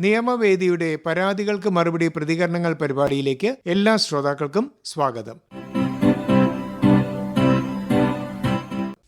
നിയമവേദിയുടെ പരാതികൾക്ക് മറുപടി പ്രതികരണങ്ങൾ പരിപാടിയിലേക്ക് എല്ലാ ശ്രോതാക്കൾക്കും സ്വാഗതം.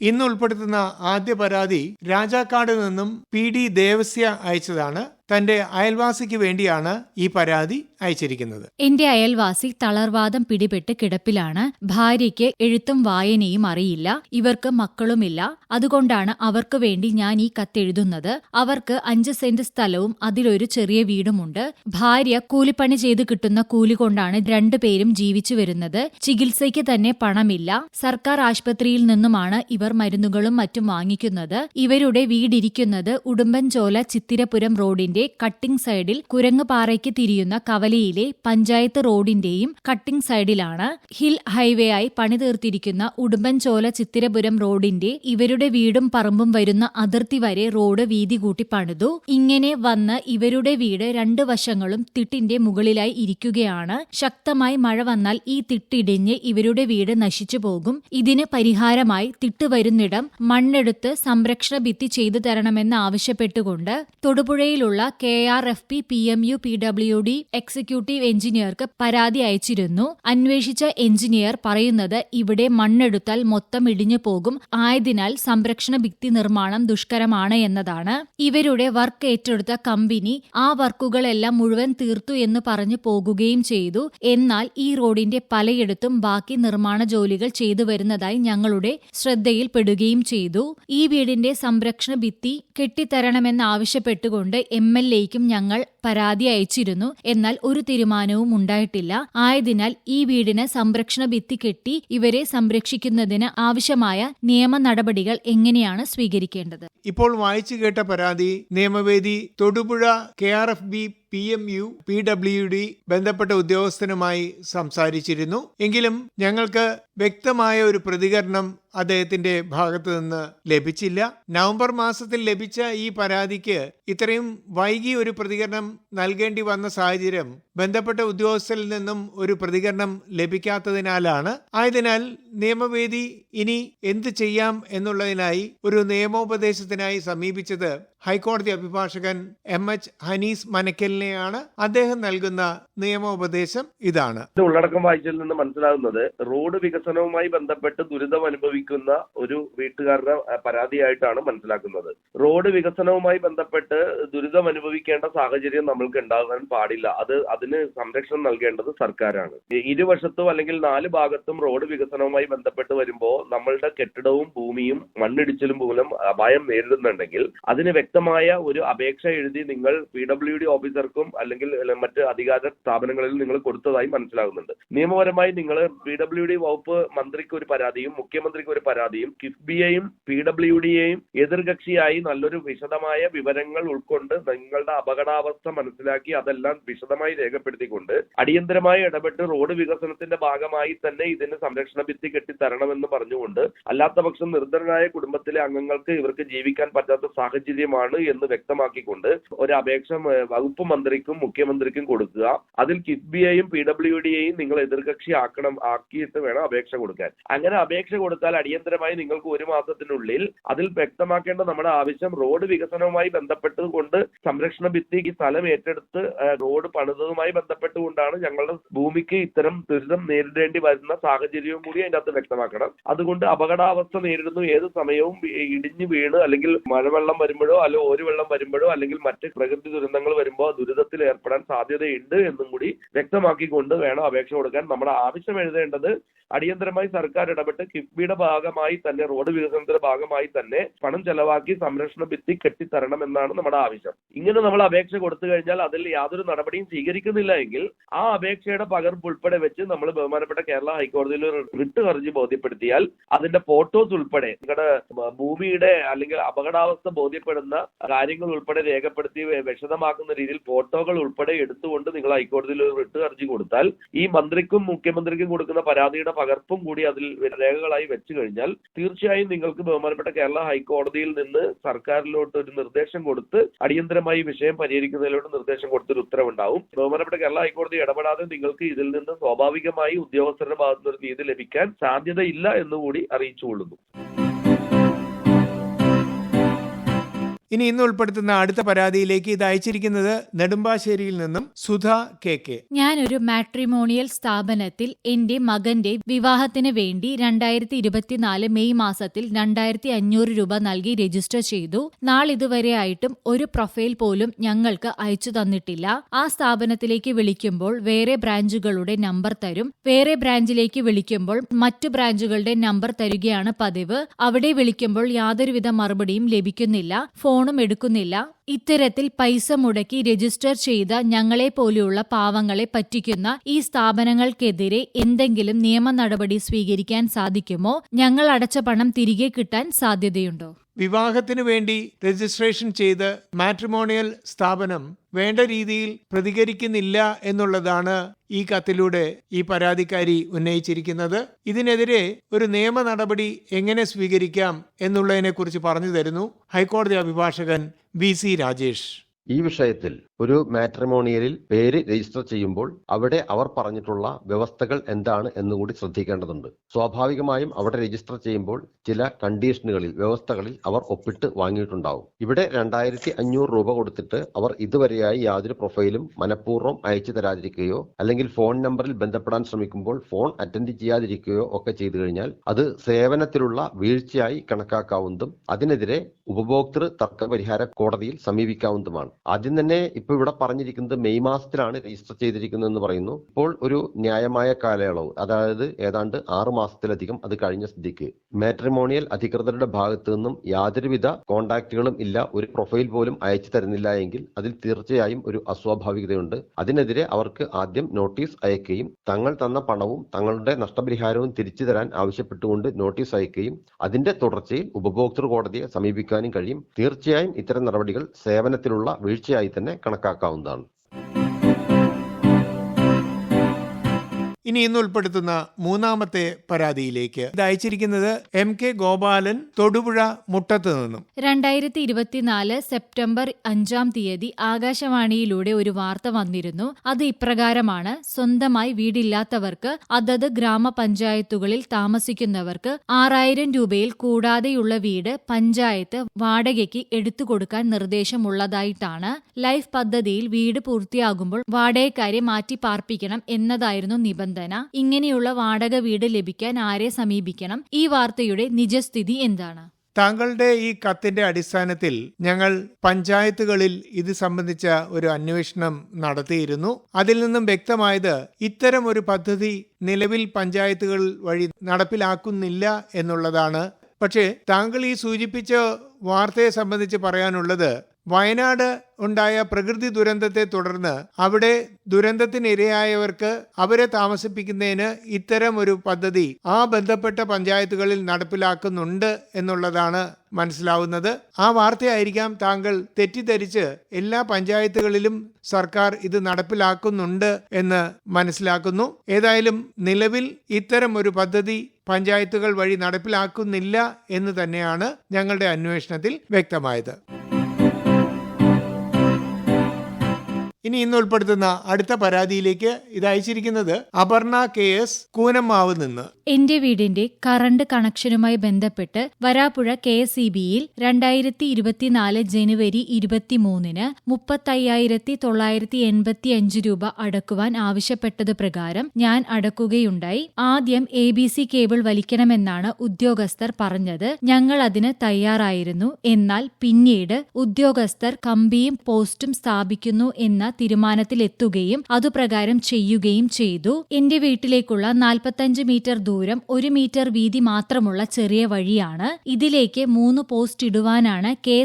ഇന്ന് ഉൾപ്പെടുത്തുന്ന ആദ്യ പരാതി രാജാക്കാട് നിന്നും പി ഡി ദേവസ്യ അയച്ചതാണ് തന്റെ അയൽവാസിക്ക് വേണ്ടിയാണ് ഈ പരാതി അയച്ചിരിക്കുന്നത്. എന്റെ അയൽവാസി തളർവാദം പിടിപെട്ട് കിടപ്പിലാണ്. ഭാര്യയ്ക്ക് എഴുത്തും വായനയും അറിയില്ല. ഇവർക്ക് മക്കളുമില്ല. അതുകൊണ്ടാണ് അവർക്ക് വേണ്ടി ഞാൻ ഈ കത്തെഴുതുന്നത് അവർക്ക് അഞ്ച് സെന്റ് സ്ഥലവും അതിലൊരു ചെറിയ വീടുമുണ്ട്. ഭാര്യ കൂലിപ്പണി ചെയ്ത് കിട്ടുന്ന കൂലി കൊണ്ടാണ് രണ്ടുപേരും ജീവിച്ചു വരുന്നത്. ചികിത്സയ്ക്ക് തന്നെ പണമില്ല. സർക്കാർ ആശുപത്രിയിൽ നിന്നുമാണ് ഇവർ മരുന്നുകളും മറ്റും വാങ്ങിക്കുന്നത്. ഇവരുടെ വീടിരിക്കുന്നത് ഉടുമ്പൻചോല ചിത്തിരപുരം റോഡിന്റെ കട്ടിംഗ് സൈഡിൽ കുരങ്ങുപാറയ്ക്ക് തിരിയുന്ന കവലയിലെ പഞ്ചായത്ത് റോഡിന്റെയും കട്ടിംഗ് സൈഡിലാണ് ഹിൽ ഹൈവേ ആയി പണിതീർത്തിരിക്കുന്ന ഉടുമ്പൻചോല ചിത്തിരപുരം റോഡിന്റെ ഇവരുടെ വീടും പറമ്പും വരുന്ന അതിർത്തി വരെ റോഡ് വീതി കൂട്ടി പണിതു. ഇങ്ങനെ വന്ന് ഇവരുടെ വീട് രണ്ട് വശങ്ങളും തിട്ടിന്റെ മുകളിലായി ഇരിക്കുകയാണ്. ശക്തമായി മഴ വന്നാൽ ഈ തിട്ടിടിഞ്ഞ് ഇവരുടെ വീട് നശിച്ചു പോകും. ഇതിന് പരിഹാരമായി തിട്ട് വരുന്നിടം മണ്ണെടുത്ത് സംരക്ഷണ ഭിത്തി ചെയ്തു തരണമെന്ന് ആവശ്യപ്പെട്ടുകൊണ്ട് തൊടുപുഴയിലുള്ള K R F P P M U P W D executive എഞ്ചിനീയർക്ക് പരാതി അയച്ചിരുന്നു. അന്വേഷിച്ച എഞ്ചിനീയർ പറയുന്നത് ഇവിടെ മണ്ണെടുത്താൽ മൊത്തം ഇടിഞ്ഞു പോകും. ആയതിനാൽ സംരക്ഷണ ഭിത്തി നിർമ്മാണം ദുഷ്കരമാണ് എന്നതാണ്. ഇവരുടെ വർക്ക് ഏറ്റെടുത്ത കമ്പനി ആ വർക്കുകളെല്ലാം മുഴുവൻ തീർത്തു എന്ന് പറഞ്ഞു പോകുകയും ചെയ്തു. എന്നാൽ ഈ റോഡിന്റെ പലയിടത്തും ബാക്കി നിർമ്മാണ ജോലികൾ ചെയ്തു വരുന്നതായി ഞങ്ങളുടെ ശ്രദ്ധയിൽപ്പെടുകയും ചെയ്തു. ഈ വീടിന്റെ സംരക്ഷണ ഭിത്തി കെട്ടിത്തരണമെന്ന് ആവശ്യപ്പെട്ടുകൊണ്ട് എം. എൽ എക്കും ഞങ്ങൾ പരാതി അയച്ചിരുന്നു. എന്നാൽ ഒരു തീരുമാനവും ഉണ്ടായിട്ടില്ല. ആയതിനാൽ ഈ വീടിന് സംരക്ഷണ ഭിത്തി കെട്ടി ഇവരെ സംരക്ഷിക്കുന്നതിന് ആവശ്യമായ നിയമ നടപടികൾ എങ്ങനെയാണ് സ്വീകരിക്കേണ്ടത്? ഇപ്പോൾ വായിച്ചു കേട്ട പരാതി Niyamavedi Thodupuzha K R F B P M U P W D ബന്ധപ്പെട്ട ഉദ്യോഗസ്ഥനുമായി സംസാരിച്ചിരുന്നു. എങ്കിലും ഞങ്ങൾക്ക് വ്യക്തമായ ഒരു പ്രതികരണം അദ്ദേഹത്തിന്റെ ഭാഗത്തു നിന്ന് ലഭിച്ചില്ല. നവംബർ മാസത്തിൽ ലഭിച്ച ഈ പരാതിക്ക് ഇത്രയും വൈകി ഒരു പ്രതികരണം നൽകേണ്ടി വന്ന സാഹചര്യം ബന്ധപ്പെട്ട ഉദ്യോഗസ്ഥരിൽ നിന്നും ഒരു പ്രതികരണം ലഭിക്കാത്തതിനാലാണ്. ആയതിനാൽ നിയമവേദി ഇനി എന്ത് ചെയ്യാം എന്നുള്ളതിനായി ഒരു നിയമോപദേശത്തിനായി സമീപിച്ചത് ഹൈക്കോടതി അഭിഭാഷകൻ എം എച്ച് ഹനീസ് മനക്കലിനെയാണ് അദ്ദേഹം നൽകുന്ന നിയമോപദേശം ഇതാണ്. ഇത് ഉള്ളടക്കം വായിച്ചിൽ നിന്ന് മനസ്സിലാകുന്നത് റോഡ് വികസനവുമായി ബന്ധപ്പെട്ട് ദുരിതം അനുഭവിക്കുന്ന ഒരു വീട്ടുകാരുടെ പരാതിയായിട്ടാണ് മനസ്സിലാക്കുന്നത്. റോഡ് വികസനവുമായി ബന്ധപ്പെട്ട് ദുരിതം അനുഭവിക്കേണ്ട സാഹചര്യം നമ്മൾക്ക് ഉണ്ടാകാൻ പാടില്ല. അത് അതിന് സംരക്ഷണം നൽകേണ്ടത് സർക്കാരാണ്. ഇരുവശത്തും അല്ലെങ്കിൽ നാല് ഭാഗത്തും റോഡ് വികസനവുമായി ബന്ധപ്പെട്ട് വരുമ്പോൾ നമ്മളുടെ കെട്ടിടവും ഭൂമിയും മണ്ണിടിച്ചിലും മൂലം അപായം നേരിടുന്നുണ്ടെങ്കിൽ അതിന് വ്യക്തമായ ഒരു അപേക്ഷ എഴുതി നിങ്ങൾ പി ഡബ്ല്യു ഡി ഓഫീസർക്കും അല്ലെങ്കിൽ മറ്റ് അധികാര സ്ഥാപനങ്ങളിൽ നിങ്ങൾ കൊടുത്തതായി മനസ്സിലാകുന്നുണ്ട്. നിയമപരമായി നിങ്ങൾ പി ഡബ്ല്യു ഡി വകുപ്പ് മന്ത്രിക്ക് ഒരു പരാതിയും മുഖ്യമന്ത്രിക്ക് ഒരു പരാതിയും കിഫ്ബിയെയും പി ഡബ്ല്യു ഡിയെയും എതിർകക്ഷിയായി നല്ലൊരു വിശദമായ വിവരങ്ങൾ ഉൾക്കൊണ്ട് നിങ്ങളുടെ അപകടാവസ്ഥ മനസ്സിലാക്കി അതെല്ലാം വിശദമായി രേഖപ്പെടുത്തിക്കൊണ്ട് അടിയന്തരമായി ഇടപെട്ട് റോഡ് വികസനത്തിന്റെ ഭാഗമായി തന്നെ ഇതിന് സംരക്ഷണ ഭിത്തി കെട്ടിത്തരണമെന്ന് പറഞ്ഞുകൊണ്ട് അല്ലാത്ത പക്ഷം നിർദ്ധനായ കുടുംബത്തിലെ അംഗങ്ങൾക്ക് ഇവർക്ക് ജീവിക്കാൻ പറ്റാത്ത സാഹചര്യമാണ് എന്ന് വ്യക്തമാക്കിക്കൊണ്ട് ഒരു അപേക്ഷ വകുപ്പ് മന്ത്രിക്കും മുഖ്യമന്ത്രിക്കും കൊടുക്കുക. അതിൽ കിഫ്ബിയെയും പി ഡബ്ല്യു ഡിയെയും നിങ്ങൾ എതിർകക്ഷി ആക്കണം ആക്കിയിട്ട് വേണം അപേക്ഷ കൊടുക്കാൻ. അങ്ങനെ അപേക്ഷ കൊടുത്താൽ അടിയന്തരമായി നിങ്ങൾക്ക് ഒരു മാസത്തിനുള്ളിൽ അതിൽ വ്യക്തമാക്കേണ്ട നമ്മുടെ ആവശ്യം റോഡ് വികസനവുമായി ബന്ധപ്പെട്ടുകൊണ്ട് സംരക്ഷണ ഭിത്തിക്ക് ഈ സ്ഥലം ഏറ്റെടുത്ത് റോഡ് പണിതതുമായി ബന്ധപ്പെട്ടുകൊണ്ടാണ് ഞങ്ങളുടെ ഭൂമിക്ക് ഇത്തരം ദുരിതം നേരിടേണ്ടി വരുന്ന സാഹചര്യവും കൂടി അകത്ത് വ്യക്തമാക്കണം. അതുകൊണ്ട് അപകടാവസ്ഥ നേരിടുന്നു. ഏത് സമയവും ഇടിഞ്ഞു വീണ് അല്ലെങ്കിൽ മഴവെള്ളം വരുമ്പോഴോ അല്ലെങ്കിൽ ഒരു വെള്ളം വരുമ്പോഴോ അല്ലെങ്കിൽ മറ്റ് പ്രകൃതി ദുരന്തങ്ങൾ വരുമ്പോ ദുരിതത്തിൽ ഏർപ്പെടാൻ സാധ്യതയുണ്ട് എന്നും കൂടി വ്യക്തമാക്കിക്കൊണ്ട് വേണം അപേക്ഷ കൊടുക്കാൻ. നമ്മുടെ ആവശ്യം എഴുതേണ്ടത് അടിയന്തരമായി സർക്കാർ ഇടപെട്ട് കിഫ്ബിയുടെ ഭാഗമായി തന്നെ റോഡ് വികസനത്തിന്റെ ഭാഗമായി തന്നെ പണം ചെലവാക്കി സംരക്ഷണ ഭിത്തി കെട്ടിത്തരണം എന്നാണ് നമ്മുടെ ആവശ്യം. ഇങ്ങനെ നമ്മൾ അപേക്ഷ കൊടുത്തു കഴിഞ്ഞാൽ അതിൽ യാതൊരു നടപടിയും സ്വീകരിക്കുന്നില്ല എങ്കിൽ ആ അപേക്ഷയുടെ പകർപ്പ് ഉൾപ്പെടെ വെച്ച് നമ്മൾ ബഹുമാനപ്പെട്ട കേരള ഹൈക്കോടതിയിൽ റിട്ട് ഹർജി ബോധ്യപ്പെടുത്തിയാൽ അതിന്റെ ഫോട്ടോസ് ഉൾപ്പെടെ നിങ്ങളുടെ ഭൂമിയുടെ അല്ലെങ്കിൽ അപകടാവസ്ഥ ബോധ്യപ്പെടുന്ന കാര്യങ്ങൾ ഉൾപ്പെടെ രേഖപ്പെടുത്തി വിശദമാക്കുന്ന രീതിയിൽ ഫോട്ടോകൾ ഉൾപ്പെടെ എടുത്തുകൊണ്ട് നിങ്ങൾ ഹൈക്കോടതിയിൽ ഒരു റിട്ട് ഹർജി കൊടുത്താൽ ഈ മന്ത്രിക്കും മുഖ്യമന്ത്രിക്കും കൊടുക്കുന്ന പരാതിയുടെ പകർപ്പും കൂടി അതിൽ രേഖകളായി വെച്ചു കഴിഞ്ഞാൽ തീർച്ചയായും നിങ്ങൾക്ക് ബഹുമാനപ്പെട്ട കേരള ഹൈക്കോടതിയിൽ നിന്ന് സർക്കാരിലോട്ട് ഒരു നിർദ്ദേശം കൊടുത്ത് അടിയന്തരമായി വിഷയം പരിഹരിക്കുന്നതിലോട്ട് നിർദ്ദേശം കൊടുത്തൊരു ഉത്തരവുണ്ടാവും. ബഹുമാനപ്പെട്ട കേരള ഹൈക്കോടതി ഇടപെടാതെ നിങ്ങൾക്ക് ഇതിൽ നിന്ന് സ്വാഭാവികമായി ഉദ്യോഗസ്ഥരുടെ ഭാഗത്തുനിന്ന് ഒരു നീതി ലഭിക്കാൻ സാധ്യതയില്ല എന്നുകൂടി അറിയിച്ചുകൊള്ളുന്നു. ഇനി ഇന്ന് ഉൾപ്പെടുത്തുന്ന അടുത്ത പരാതിയിലേക്ക് ഇത് അയച്ചിരിക്കുന്നത് നെടുമ്പാശ്ശേരിയിൽ നിന്നും സുധ കെ കെ. ഞാനൊരു മാട്രിമോണിയൽ സ്ഥാപനത്തിൽ എന്റെ മകന്റെ വിവാഹത്തിന് വേണ്ടി രണ്ടായിരത്തി ഇരുപത്തിനാല് മെയ് മാസത്തിൽ രണ്ടായിരത്തി അഞ്ഞൂറ് രൂപ നൽകി രജിസ്റ്റർ ചെയ്തു. നാളിതുവരെയായിട്ടും ഒരു പ്രൊഫൈൽ പോലും ഞങ്ങൾക്ക് അയച്ചു തന്നിട്ടില്ല. ആ സ്ഥാപനത്തിലേക്ക് വിളിക്കുമ്പോൾ വേറെ ബ്രാഞ്ചുകളുടെ നമ്പർ തരും. വേറെ ബ്രാഞ്ചിലേക്ക് വിളിക്കുമ്പോൾ മറ്റു ബ്രാഞ്ചുകളുടെ നമ്പർ തരികയാണ് പതിവ്. അവിടെ വിളിക്കുമ്പോൾ യാതൊരുവിധ മറുപടിയും ലഭിക്കുന്നില്ല. ഫോണും എടുക്കുന്നില്ല. ഇത്തരത്തിൽ പൈസ മുടക്കി രജിസ്റ്റർ ചെയ്ത ഞങ്ങളെ പോലെയുള്ള പാവങ്ങളെ പറ്റിക്കുന്ന ഈ സ്ഥാപനങ്ങൾക്കെതിരെ എന്തെങ്കിലും നിയമ നടപടി സ്വീകരിക്കാൻ സാധിക്കുമോ? ഞങ്ങൾ അടച്ച പണം തിരികെ കിട്ടാൻ സാധ്യതയുണ്ടോ? വിവാഹത്തിന് വേണ്ടി രജിസ്ട്രേഷൻ ചെയ്ത് മാട്രിമോണിയൽ സ്ഥാപനം വേണ്ട രീതിയിൽ പ്രതികരിക്കുന്നില്ല എന്നുള്ളതാണ് ഈ കത്തിലൂടെ ഈ പരാതിക്കാരി ഉന്നയിച്ചിരിക്കുന്നത്. ഇതിനെതിരെ ഒരു നിയമ നടപടി എങ്ങനെ സ്വീകരിക്കാം എന്നുള്ളതിനെക്കുറിച്ച് പറഞ്ഞു തരുന്നു ഹൈക്കോടതി അഭിഭാഷകൻ വി സി രാജേഷ്. ഈ വിഷയത്തിൽ ഒരു മാട്രിമോണിയലിൽ പേര് രജിസ്റ്റർ ചെയ്യുമ്പോൾ അവിടെ അവർ പറഞ്ഞിട്ടുള്ള വ്യവസ്ഥകൾ എന്താണ് എന്നുകൂടി ശ്രദ്ധിക്കേണ്ടതുണ്ട്. സ്വാഭാവികമായും അവിടെ രജിസ്റ്റർ ചെയ്യുമ്പോൾ ചില കണ്ടീഷനുകളിൽ വ്യവസ്ഥകളിൽ അവർ ഒപ്പിട്ട് വാങ്ങിയിട്ടുണ്ടാവും. ഇവിടെ രണ്ടായിരത്തി അഞ്ഞൂറ് രൂപ കൊടുത്തിട്ട് അവർ ഇതുവരെയായി യാതൊരു പ്രൊഫൈലും മനഃപൂർവം അയച്ചു തരാതിരിക്കുകയോ അല്ലെങ്കിൽ ഫോൺ നമ്പറിൽ ബന്ധപ്പെടാൻ ശ്രമിക്കുമ്പോൾ ഫോൺ അറ്റൻഡ് ചെയ്യാതിരിക്കുകയോ ഒക്കെ ചെയ്തു കഴിഞ്ഞാൽ അത് സേവനത്തിലുള്ള വീഴ്ചയായി കണക്കാക്കാവുന്നതും അതിനെതിരെ ഉപഭോക്തൃ തർക്ക പരിഹാര കോടതിയിൽ സമീപിക്കാവുന്നതുമാണ്. ആദ്യം തന്നെ ഇപ്പൊ ഇവിടെ പറഞ്ഞിരിക്കുന്നത് മെയ് മാസത്തിലാണ് രജിസ്റ്റർ ചെയ്തിരിക്കുന്നത് എന്ന് പറയുന്നു. ഇപ്പോൾ ഒരു ന്യായമായ കാലയളവ് അതായത് ഏതാണ്ട് ആറ് മാസത്തിലധികം അത് കഴിഞ്ഞ സ്ഥിതിക്ക്. മാട്രിമോണിയൽ അധികൃതരുടെ ഭാഗത്തു നിന്നും യാതൊരുവിധ കോണ്ടാക്റ്റുകളും ഇല്ല ഒരു പ്രൊഫൈൽ പോലും അയച്ചു തരുന്നില്ല എങ്കിൽ അതിൽ തീർച്ചയായും ഒരു അസ്വാഭാവികതയുണ്ട്. അതിനെതിരെ അവർക്ക് ആദ്യം നോട്ടീസ് അയക്കുകയും തങ്ങൾ തന്ന പണവും തങ്ങളുടെ നഷ്ടപരിഹാരവും തിരിച്ചു തരാൻ ആവശ്യപ്പെട്ടുകൊണ്ട് നോട്ടീസ് അയക്കുകയും അതിന്റെ തുടർച്ചയിൽ ഉപഭോക്തൃ കോടതിയെ സമീപിക്കാനും കഴിയും. തീർച്ചയായും ഇത്തരം നടപടികൾ സേവനത്തിലുള്ള വീഴ്ചയായി തന്നെ കണക്കാക്കാവുന്നതാണ്. ഇനി ഇന്ന് ഉൾപ്പെടുത്തുന്ന മൂന്നാമത്തെ പരാതിയിലേക്ക്. ഇത് അയച്ചിരിക്കുന്നത് എം കെ ഗോപാലൻ തൊടുപുഴ മുട്ടത്ത് നിന്നും. രണ്ടായിരത്തി ഇരുപത്തിനാല് സെപ്റ്റംബർ അഞ്ചാം തീയതി ആകാശവാണിയിലൂടെ ഒരു വാർത്ത വന്നിരുന്നു. അത് ഇപ്രകാരമാണ്. സ്വന്തമായി വീടില്ലാത്തവർക്ക് അതത് ഗ്രാമപഞ്ചായത്തുകളിൽ താമസിക്കുന്നവർക്ക് ആറായിരം രൂപയിൽ കൂടാതെയുള്ള വീട് പഞ്ചായത്ത് വാടകയ്ക്ക് എടുത്തു കൊടുക്കാൻ നിർദ്ദേശമുള്ളതായിട്ടാണ്. ലൈഫ് പദ്ധതിയിൽ വീട് പൂർത്തിയാകുമ്പോൾ വാടകക്കാരെ മാറ്റി പാർപ്പിക്കണം എന്നതായിരുന്നു നിബന്ധന. ഇങ്ങനെയുള്ള വാടക വീട് ലഭിക്കാൻ ആരെ സമീപിക്കണം? ഈ വാർത്തയുടെ നിജസ്ഥിതി എന്താണ്? താങ്കളുടെ ഈ കത്തിന്റെ അടിസ്ഥാനത്തിൽ ഞങ്ങൾ പഞ്ചായത്തുകളിൽ ഇത് സംബന്ധിച്ച ഒരു അന്വേഷണം നടത്തിയിരുന്നു. അതിൽ നിന്നും വ്യക്തമായത് ഇത്തരം ഒരു പദ്ധതി നിലവിൽ പഞ്ചായത്തുകൾ വഴി നടപ്പിലാക്കുന്നില്ല എന്നുള്ളതാണ്. പക്ഷേ താങ്കൾ ഈ സൂചിപ്പിച്ച വാർത്തയെ സംബന്ധിച്ച് പറയാനുള്ളത് വയനാട് ഉണ്ടായ പ്രകൃതി ദുരന്തത്തെ തുടർന്ന് അവിടെ ദുരന്തത്തിനിരയായവർക്ക് അവരെ താമസിപ്പിക്കുന്നതിന് ഇത്തരം ഒരു പദ്ധതി ആ ബന്ധപ്പെട്ട പഞ്ചായത്തുകളിൽ നടപ്പിലാക്കുന്നുണ്ട് എന്നുള്ളതാണ് മനസ്സിലാവുന്നത്. ആ വാർത്തയായിരിക്കാം താങ്കൾ തെറ്റിദ്ധരിച്ച് എല്ലാ പഞ്ചായത്തുകളിലും സർക്കാർ ഇത് നടപ്പിലാക്കുന്നുണ്ട് എന്ന് മനസ്സിലാക്കുന്നു. ഏതായാലും നിലവിൽ ഇത്തരം ഒരു പദ്ധതി പഞ്ചായത്തുകൾ വഴി നടപ്പിലാക്കുന്നില്ല എന്ന് തന്നെയാണ് ഞങ്ങളുടെ അന്വേഷണത്തിൽ വ്യക്തമായത്. ഇനി ഇന്ന് ഉൾപ്പെടുത്തുന്ന അടുത്ത പരാതിയിലേക്ക് ഇത് അയച്ചിരിക്കുന്നത് അപർണ കെ എസ് കൂനമ്മാവ് നിന്ന്. എന്റെ വീടിന്റെ കറണ്ട് കണക്ഷനുമായി ബന്ധപ്പെട്ട് വരാപ്പുഴ കെ എസ് ഇ ബിയിൽ രണ്ടായിരത്തി ഇരുപത്തിനാല് ജനുവരി ഇരുപത്തിമൂന്നിന് മുപ്പത്തയ്യായിരത്തി തൊള്ളായിരത്തി എൺപത്തി അഞ്ച് രൂപ അടക്കുവാൻ ആവശ്യപ്പെട്ടത് പ്രകാരം ഞാൻ അടക്കുകയുണ്ടായി. ആദ്യം എ ബി സി കേബിൾ വലിക്കണമെന്നാണ് ഉദ്യോഗസ്ഥർ പറഞ്ഞത്. ഞങ്ങൾ അതിന് തയ്യാറായിരുന്നു. എന്നാൽ പിന്നീട് ഉദ്യോഗസ്ഥർ കമ്പിയും പോസ്റ്റും സ്ഥാപിക്കുന്നു എന്ന തീരുമാനത്തിലെത്തുകയും അതുപ്രകാരം ചെയ്യുകയും ചെയ്തു. എന്റെ വീട്ടിലേക്കുള്ള നാൽപ്പത്തഞ്ച് മീറ്റർ ദൂരം ഒരു മീറ്റർ വീതി മാത്രമുള്ള ചെറിയ വഴിയാണ്. ഇതിലേക്ക് മൂന്ന് പോസ്റ്റ് ഇടുവാനാണ് കെ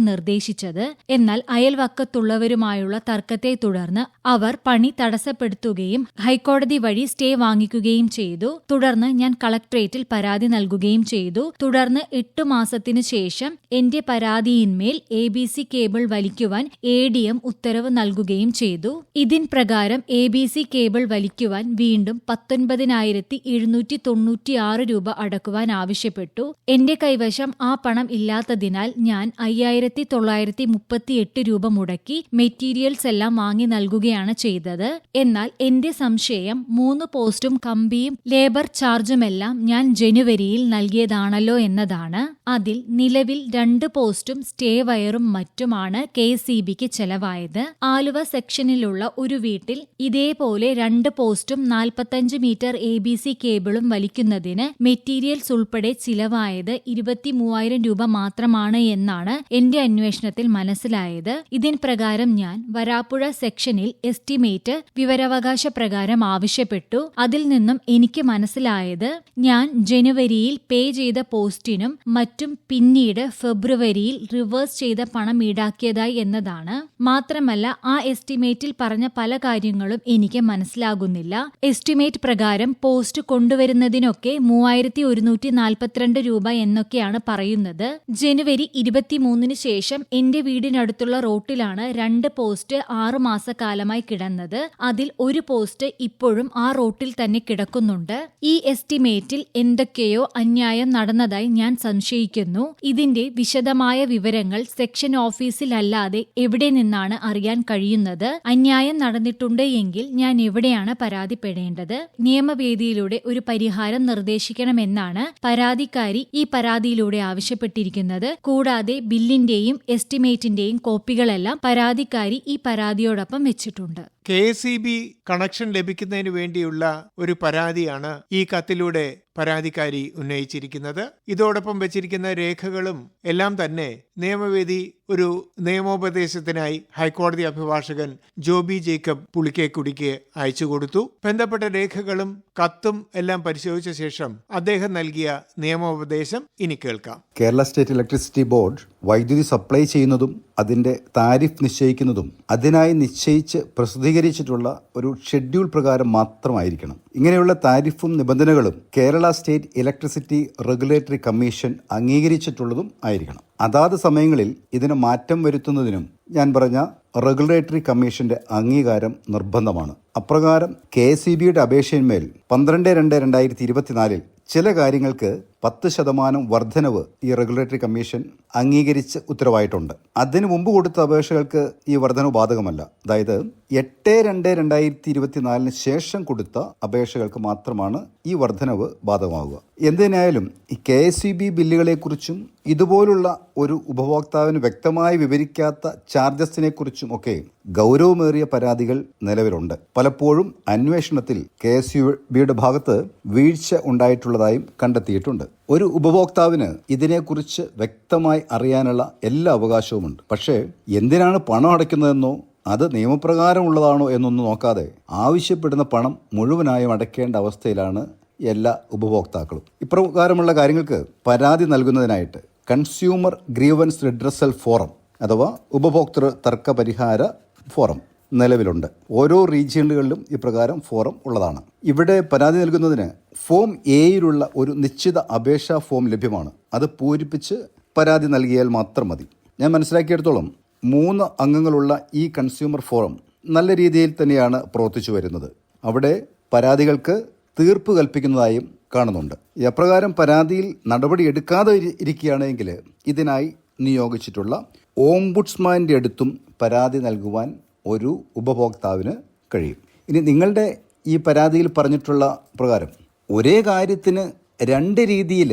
നിർദ്ദേശിച്ചത്. എന്നാൽ അയൽവക്കത്തുള്ളവരുമായുള്ള തർക്കത്തെ തുടർന്ന് അവർ പണി തടസ്സപ്പെടുത്തുകയും ഹൈക്കോടതി വഴി സ്റ്റേ വാങ്ങിക്കുകയും ചെയ്തു. തുടർന്ന് ഞാൻ കളക്ട്രേറ്റിൽ പരാതി നൽകുകയും ചെയ്തു. തുടർന്ന് എട്ടു മാസത്തിനു ശേഷം എന്റെ പരാതിയിന്മേൽ എ ബി സി കേബിൾ വലിക്കുവാൻ എ ഡി എം ഉത്തരവ് നൽകുകയും ചെയ്തു. ഇതിൻ പ്രകാരം എ ബി സി കേബിൾ വലിക്കുവാൻ വീണ്ടും പത്തൊൻപതിനായിരത്തി എഴുന്നൂറ്റി തൊണ്ണൂറ്റിയാറ് രൂപ അടക്കുവാൻ ആവശ്യപ്പെട്ടു. എന്റെ കൈവശം ആ പണം ഇല്ലാത്തതിനാൽ ഞാൻ അയ്യായിരത്തി തൊള്ളായിരത്തി മുപ്പത്തിയെട്ട് രൂപ മുടക്കി മെറ്റീരിയൽസ് എല്ലാം വാങ്ങി നൽകുകയാണ് ചെയ്തത്. എന്നാൽ എന്റെ സംശയം മൂന്ന് പോസ്റ്റും കമ്പിയും ലേബർ ചാർജുമെല്ലാം ഞാൻ ജനുവരിയിൽ നൽകിയതാണല്ലോ എന്നതാണ്. അതിൽ നിലവിൽ രണ്ട് പോസ്റ്റും സ്റ്റേ വയറും മറ്റുമാണ് കെ സി ബിക്ക് ചെലവായത്. ആലുവ സെക്ഷനിലുള്ള ഒരു വീട്ടിൽ ഇതേപോലെ രണ്ട് പോസ്റ്റും നാൽപ്പത്തഞ്ച് മീറ്റർ എ ബി സി കേബിളും വലിക്കുന്നതിന് മെറ്റീരിയൽസ് ഉൾപ്പെടെ ചിലവായത് ഇരുപത്തി മൂവായിരം രൂപ മാത്രമാണ് എന്നാണ് എന്റെ അന്വേഷണത്തിൽ മനസ്സിലായത്. ഇതിൻ പ്രകാരം ഞാൻ വരാപ്പുഴ സെക്ഷനിൽ എസ്റ്റിമേറ്റ് വിവരാവകാശ പ്രകാരം ആവശ്യപ്പെട്ടു. അതിൽ നിന്നും എനിക്ക് മനസ്സിലായത് ഞാൻ ജനുവരിയിൽ പേ ചെയ്ത പോസ്റ്റിനും മറ്റും പിന്നീട് ഫെബ്രുവരിയിൽ റിവേഴ്സ് ചെയ്ത പണം ഈടാക്കിയതായി എന്നതാണ്. മാത്രമല്ല ആ എസ്റ്റിമേറ്റിൽ പറഞ്ഞ പല കാര്യങ്ങളും എനിക്ക് മനസ്സിലാകുന്നില്ല. എസ്റ്റിമേറ്റ് പ്രകാരം പോസ്റ്റ് കൊണ്ടുവരുന്നതിനൊക്കെ മൂവായിരത്തി ഒരുന്നൂറ്റി നാൽപ്പത്തിരണ്ട് രൂപ എന്നൊക്കെയാണ് പറയുന്നത്. ജനുവരി ഇരുപത്തിമൂന്നിന് ശേഷം എന്റെ വീടിനടുത്തുള്ള റോട്ടിലാണ് രണ്ട് പോസ്റ്റ് ആറു മാസക്കാലമായി കിടന്നത്. അതിൽ ഒരു പോസ്റ്റ് ഇപ്പോഴും ആ റോട്ടിൽ തന്നെ കിടക്കുന്നുണ്ട്. ഈ എസ്റ്റിമേറ്റിൽ എന്തൊക്കെയോ അന്യായം നടന്നതായി ഞാൻ സംശയിക്കുന്നു. ഇതിന്റെ വിശദമായ വിവരങ്ങൾ സെക്ഷൻ ഓഫീസിലല്ലാതെ എവിടെ നിന്നാണ് അറിയാൻ കഴിയുന്നത്? അന്യായം നടന്നിട്ടുണ്ട് എങ്കിൽ ഞാൻ എവിടെയാണ് പരാതിപ്പെടേണ്ടത്? നിയമവേദിയിലൂടെ ഒരു പരിഹാരം നിർദ്ദേശിക്കണമെന്നാണ് പരാതിക്കാരി ഈ പരാതിയിലൂടെ ആവശ്യപ്പെട്ടിരിക്കുന്നത്. കൂടാതെ ബില്ലിന്റെയും എസ്റ്റിമേറ്റിന്റെയും കോപ്പികളെല്ലാം പരാതിക്കാരി ഈ പരാതിയോടൊപ്പം വെച്ചിട്ടുണ്ട്. കെ ഇ ബി കണക്ഷൻ ലഭിക്കുന്നതിന് വേണ്ടിയുള്ള ഒരു പരാതിയാണ് ഈ കത്തിലൂടെ പരാതിക്കാരി ഉന്നയിച്ചിരിക്കുന്നത്. ഇതോടൊപ്പം വെച്ചിരിക്കുന്ന രേഖകളും എല്ലാം തന്നെ നിയമവേദി ഒരു നിയമോപദേശത്തിനായി ഹൈക്കോടതി അഭിഭാഷകൻ ജോബി ജേക്കബ് പുളിക്കേക്കുടിക്ക് അയച്ചു കൊടുത്തു. ബന്ധപ്പെട്ട രേഖകളും കത്തും എല്ലാം പരിശോധിച്ച ശേഷം അദ്ദേഹം നൽകിയ നിയമോപദേശം ഇനി കേൾക്കാം. കേരള സ്റ്റേറ്റ് ഇലക്ട്രിസിറ്റി ബോർഡ് വൈദ്യുതി സപ്ലൈ ചെയ്യുന്നതും അതിന്റെ താരിഫ് നിശ്ചയിക്കുന്നതും അതിനായി നിശ്ചയിച്ച് പ്രസിദ്ധീകരിച്ചിട്ടുള്ള ഒരു ഷെഡ്യൂൾ പ്രകാരം മാത്രമായിരിക്കണം. ഇങ്ങനെയുള്ള താരിഫും നിബന്ധനകളും Kerala state electricity regulatory commission അംഗീകരിച്ചിട്ടുള്ളതും ആയിരിക്കണം. അതാത് സമയങ്ങളിൽ ഇതിന് മാറ്റം വരുത്തുന്നതിനും ഞാൻ പറഞ്ഞ റെഗുലേറ്ററി കമ്മീഷന്റെ അംഗീകാരം നിർബന്ധമാണ്. അപ്രകാരം കെ സി ബിയുടെ അപേക്ഷയിന്മേൽ പന്ത്രണ്ട് രണ്ട് രണ്ടായിരത്തി ഇരുപത്തിനാലിൽ ചില കാര്യങ്ങൾക്ക് പത്ത് ശതമാനം വർധനവ് ഈ റെഗുലേറ്ററി കമ്മീഷൻ അംഗീകരിച്ച് ഉത്തരവായിട്ടുണ്ട്. അതിനു മുമ്പ് കൊടുത്ത അപേക്ഷകൾക്ക് ഈ വർധനവ് ബാധകമല്ല. അതായത് എട്ട് രണ്ട് രണ്ടായിരത്തി ഇരുപത്തിനാലിന് ശേഷം കൊടുത്ത അപേക്ഷകൾക്ക് മാത്രമാണ് ഈ വർധനവ് ബാധകമാവുക. എന്തിനായാലും ഈ കെ എസ് ഇ ബി ബില്ലുകളെക്കുറിച്ചും ഇതുപോലുള്ള ഒരു ഉപഭോക്താവിന് വ്യക്തമായി വിവരിക്കാത്ത ചാർജസിനെ കുറിച്ചും ഒക്കെ ഗൗരവമേറിയ പരാതികൾ നിലവിലുണ്ട്. പലപ്പോഴും അന്വേഷണത്തിൽ കെ എസ് യു ബിയുടെ ഭാഗത്ത് വീഴ്ച ഉണ്ടായിട്ടുള്ളതായും കണ്ടെത്തിയിട്ടുണ്ട്. ഒരു ഉപഭോക്താവിന് ഇതിനെക്കുറിച്ച് വ്യക്തമായി അറിയാനുള്ള എല്ലാ അവകാശവുമുണ്ട്. പക്ഷേ എന്തിനാണ് പണം അടയ്ക്കുന്നതെന്നോ അത് നിയമപ്രകാരമുള്ളതാണോ എന്നൊന്നും നോക്കാതെ ആവശ്യപ്പെടുന്ന പണം മുഴുവനായും അടയ്ക്കേണ്ട അവസ്ഥയിലാണ് എല്ലാ ഉപഭോക്താക്കളും. ഇപ്രകാരമുള്ള കാര്യങ്ങൾക്ക് പരാതി നൽകുന്നതിനായിട്ട് കൺസ്യൂമർ ഗ്രീവൻസ് റിഡ്രസൽ ഫോറം അഥവാ ഉപഭോക്തൃ തർക്ക പരിഹാര ഫോറം നിലവിലുണ്ട്. ഓരോ റീജിയനുകളിലും ഇപ്രകാരം ഫോറം ഉള്ളതാണ്. ഇവിടെ പരാതി നൽകുന്നതിന് ഫോം എയിലുള്ള ഒരു നിശ്ചിത അപേക്ഷാ ഫോം ലഭ്യമാണ്. അത് പൂരിപ്പിച്ച് പരാതി നൽകിയാൽ മാത്രം മതി. ഞാൻ മനസ്സിലാക്കിയെടുത്തോളം മൂന്ന് അംഗങ്ങളുള്ള ഈ കൺസ്യൂമർ ഫോറം നല്ല രീതിയിൽ തന്നെയാണ് പ്രവർത്തിച്ചു വരുന്നത്. അവിടെ പരാതികൾക്ക് തീർപ്പ് കൽപ്പിക്കുന്നതായും കാണുന്നുണ്ട്. എപ്രകാരം പരാതിയിൽ നടപടി എടുക്കാതെ ഇരി- ഇരിക്കുകയാണെങ്കിൽ ഇതിനായി നിയോഗിച്ചിട്ടുള്ള ഓംബുഡ്സ്മാന്റെ അടുത്തും പരാതി നൽകുവാൻ ഒരു ഉപഭോക്താവിന് കഴിയും. ഇനി നിങ്ങളുടെ ഈ പരാതിയിൽ പറഞ്ഞിട്ടുള്ള പ്രകാരം ഒരേ കാര്യത്തിന് രണ്ട് രീതിയിൽ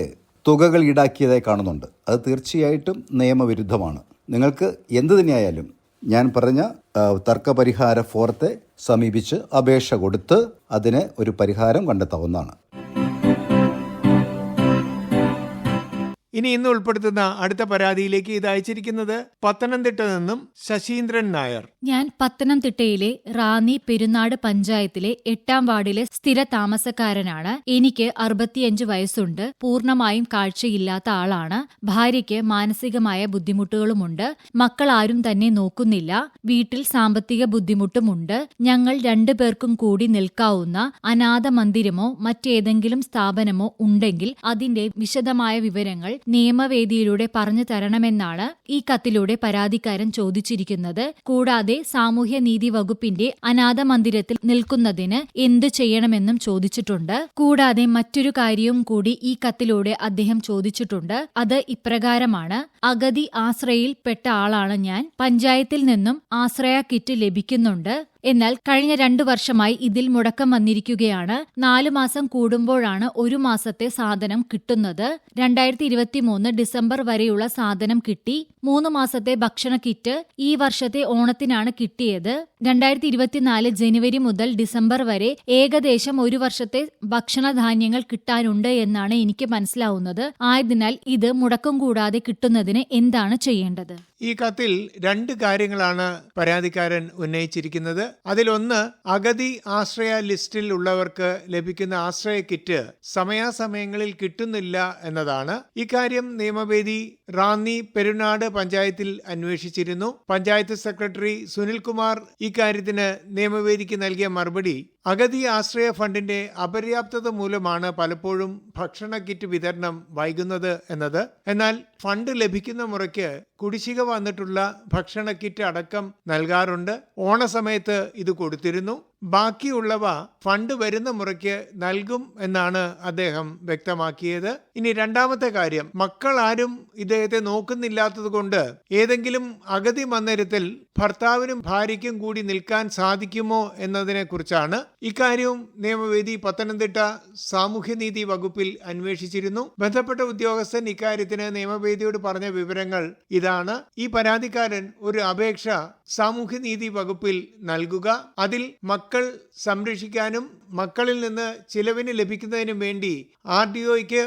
തുകകൾ ഈടാക്കിയതായി കാണുന്നുണ്ട്. അത് തീർച്ചയായിട്ടും നിയമവിരുദ്ധമാണ്. നിങ്ങൾക്ക് എന്ത് തന്നെയായാലും ഞാൻ പറഞ്ഞ തർക്കപരിഹാര ഫോറത്തെ സമീപിച്ച് അപേക്ഷ കൊടുത്ത് അതിന് ഒരു പരിഹാരം കണ്ടെത്താവുന്നതാണ്. ഇനി ഇന്ന് ഉൾപ്പെടുത്തുന്ന അടുത്ത പരാതിയിലേക്ക് ഇത് അയച്ചിരിക്കുന്നത് പത്തനംതിട്ട നിന്നും ശശീന്ദ്രൻ നായർ. ഞാൻ പത്തനംതിട്ടയിലെ റാന്നി പെരുന്നാട് പഞ്ചായത്തിലെ എട്ടാം വാർഡിലെ സ്ഥിര താമസക്കാരനാണ്. എനിക്ക് അറുപത്തിയഞ്ച് വയസ്സുണ്ട്. പൂർണമായും കാഴ്ചയില്ലാത്ത ആളാണ്. ഭാര്യയ്ക്ക് മാനസികമായ ബുദ്ധിമുട്ടുകളുമുണ്ട്. മക്കൾ ആരും തന്നെ നോക്കുന്നില്ല. വീട്ടിൽ സാമ്പത്തിക ബുദ്ധിമുട്ടുമുണ്ട്. ഞങ്ങൾ രണ്ടുപേർക്കും കൂടി നിൽക്കാവുന്ന അനാഥ മന്ദിരമോ മറ്റേതെങ്കിലും സ്ഥാപനമോ ഉണ്ടെങ്കിൽ അതിന്റെ വിശദമായ വിവരങ്ങൾ നിയമവേദിയിലൂടെ പറഞ്ഞു തരണമെന്നാണ് ഈ കത്തിലൂടെ പരാതിക്കാരൻ ചോദിച്ചിരിക്കുന്നത്. കൂടാതെ സാമൂഹ്യ നീതി വകുപ്പിന്റെ അനാഥ മന്ദിരത്തിൽ നിൽക്കുന്നതിന് എന്തു ചെയ്യണമെന്നും ചോദിച്ചിട്ടുണ്ട്. കൂടാതെ മറ്റൊരു കാര്യവും കൂടി ഈ കത്തിലൂടെ അദ്ദേഹം ചോദിച്ചിട്ടുണ്ട്. അത് ഇപ്രകാരമാണ്. അഗതി ആശ്രയിൽ പെട്ട ആളാണ് ഞാൻ. പഞ്ചായത്തിൽ നിന്നും ആശ്രയ കിറ്റ് ലഭിക്കുന്നുണ്ട്. എന്നാൽ കഴിഞ്ഞ രണ്ടു വർഷമായി ഇതിൽ മുടക്കം വന്നിരിക്കുകയാണ്. നാലു മാസം കൂടുമ്പോഴാണ് ഒരു മാസത്തെ സാധനം കിട്ടുന്നത്. രണ്ടായിരത്തി ഇരുപത്തിമൂന്ന് ഡിസംബർ വരെയുള്ള സാധനം കിട്ടി. മൂന്ന് മാസത്തെ ഭക്ഷണ കിറ്റ് ഈ വർഷത്തെ ഓണത്തിനാണ് കിട്ടിയത്. രണ്ടായിരത്തി ഇരുപത്തിനാല് ജനുവരി മുതൽ ഡിസംബർ വരെ ഏകദേശം ഒരു വർഷത്തെ ഭക്ഷണധാന്യങ്ങൾ കിട്ടാനുണ്ട് എന്നാണ് എനിക്ക് മനസ്സിലാവുന്നത്. ആയതിനാൽ ഇത് മുടക്കം കൂടാതെ കിട്ടുന്നതിന് എന്താണ് ചെയ്യേണ്ടത്? ഈ കത്തിൽ രണ്ട് കാര്യങ്ങളാണ് പരാതിക്കാരൻ ഉന്നയിച്ചിരിക്കുന്നത്. അതിലൊന്ന് അഗതി ആശ്രയ ലിസ്റ്റിൽ ഉള്ളവർക്ക് ലഭിക്കുന്ന ആശ്രയ കിറ്റ് സമയാസമയങ്ങളിൽ കിട്ടുന്നില്ല എന്നതാണ്. ഇക്കാര്യം നിയമവേദി റാന്നി പെരുനാട് പഞ്ചായത്തിൽ അന്വേഷിച്ചിരുന്നു. പഞ്ചായത്ത് സെക്രട്ടറി സുനിൽകുമാർ ഇക്കാര്യത്തിന് നിയമവേദിക്ക് നൽകിയ മറുപടി അഗതി ആശ്രയ ഫണ്ടിന്റെ അപര്യാപ്തത മൂലമാണ് പലപ്പോഴും ഭക്ഷണ കിറ്റ് വിതരണം വൈകുന്നത് എന്നത്. എന്നാൽ ഫണ്ട് ലഭിക്കുന്ന മുറയ്ക്ക് കുടിശ്ശിക വന്നിട്ടുള്ള ഭക്ഷണ കിറ്റ് അടക്കം നൽകാറുണ്ട്. ഓണസമയത്ത് ഇത് കൊടുത്തിരുന്നു. ബാക്കിയുള്ളവ ഫണ്ട് വരുന്ന മുറയ്ക്ക് നൽകും എന്നാണ് അദ്ദേഹം വ്യക്തമാക്കിയത്. ഇനി രണ്ടാമത്തെ കാര്യം. മക്കൾ ആരും ഇദ്ദേഹത്തെ നോക്കുന്നില്ലാത്തത് കൊണ്ട് ഏതെങ്കിലും അഗതി മന്ദിരത്തിൽ ഭർത്താവിനും ഭാര്യയ്ക്കും കൂടി നിൽക്കാൻ സാധിക്കുമോ എന്നതിനെ കുറിച്ചാണ് ഇക്കാര്യവും നിയമവേദി പത്തനംതിട്ട സാമൂഹ്യനീതി വകുപ്പിൽ അന്വേഷിച്ചിരുന്നു. ബന്ധപ്പെട്ട ഉദ്യോഗസ്ഥൻ ഇക്കാര്യത്തിന് നിയമവേദിയോട് പറഞ്ഞ വിവരങ്ങൾ ഇതാണ്. ഈ പരാതിക്കാരൻ ഒരു അപേക്ഷ സാമൂഹ്യനീതി വകുപ്പിൽ നൽകുക. അതിൽ മക്കൾ സംരക്ഷിക്കാനും മക്കളിൽ നിന്ന് ചിലവിന് ലഭിക്കുന്നതിനും വേണ്ടി ആർ ഡി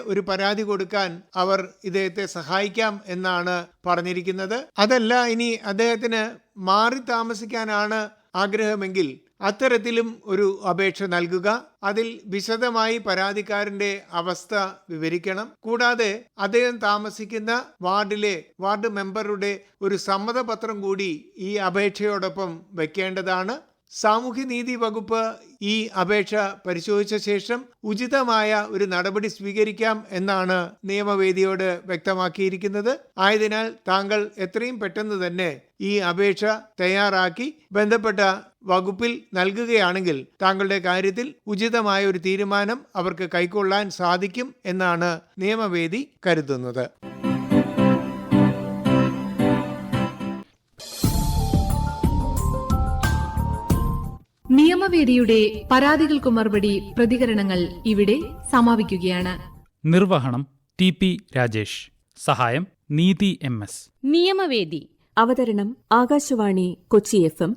ഒരു പരാതി കൊടുക്കാൻ അവർ ഇദ്ദേഹത്തെ സഹായിക്കാം എന്നാണ് പറഞ്ഞിരിക്കുന്നത്. അതല്ല ഇനി അദ്ദേഹത്തിന് മാറി താമസിക്കാനാണ് ആഗ്രഹമെങ്കിൽ അത്തരത്തിലും ഒരു അപേക്ഷ നൽകുക അതിൽ വിശദമായി പരാതിക്കാരന്റെ അവസ്ഥ വിവരിക്കണം. കൂടാതെ അദ്ദേഹം താമസിക്കുന്ന വാർഡിലെ വാർഡ് മെമ്പറുടെ ഒരു സമ്മതപത്രം കൂടി ഈ അപേക്ഷയോടൊപ്പം വെക്കേണ്ടതാണ്. സാമൂഹ്യനീതി വകുപ്പ് ഈ അപേക്ഷ പരിശോധിച്ച ശേഷം ഉചിതമായ ഒരു നടപടി സ്വീകരിക്കാം എന്നാണ് നിയമവേദിയോട് വ്യക്തമാക്കിയിരിക്കുന്നത്. ആയതിനാൽ താങ്കൾ എത്രയും പെട്ടെന്ന് തന്നെ ഈ അപേക്ഷ തയ്യാറാക്കി. ബന്ധപ്പെട്ട വകുപ്പിൽ നൽകുകയാണെങ്കിൽ താങ്കളുടെ കാര്യത്തിൽ ഉചിതമായ ഒരു തീരുമാനം അവർക്ക് കൈക്കൊള്ളാൻ സാധിക്കും എന്നാണ് നിയമവേദി കരുതുന്നത്. നിയമവേദിയുടെ പരാതികൾക്ക് മറുപടി പ്രതികരണങ്ങൾ ഇവിടെ സമാപിക്കുകയാണ്. നിർവഹണം ടി പി രാജേഷ്. സഹായം നീതി എം എസ്. നിയമവേദി. അവതരണം ആകാശവാണി കൊച്ചി എഫ് എം.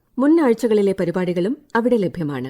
മുൻ ആഴ്ചകളിലെ പരിപാടികളും അവിടെ ലഭ്യമാണ്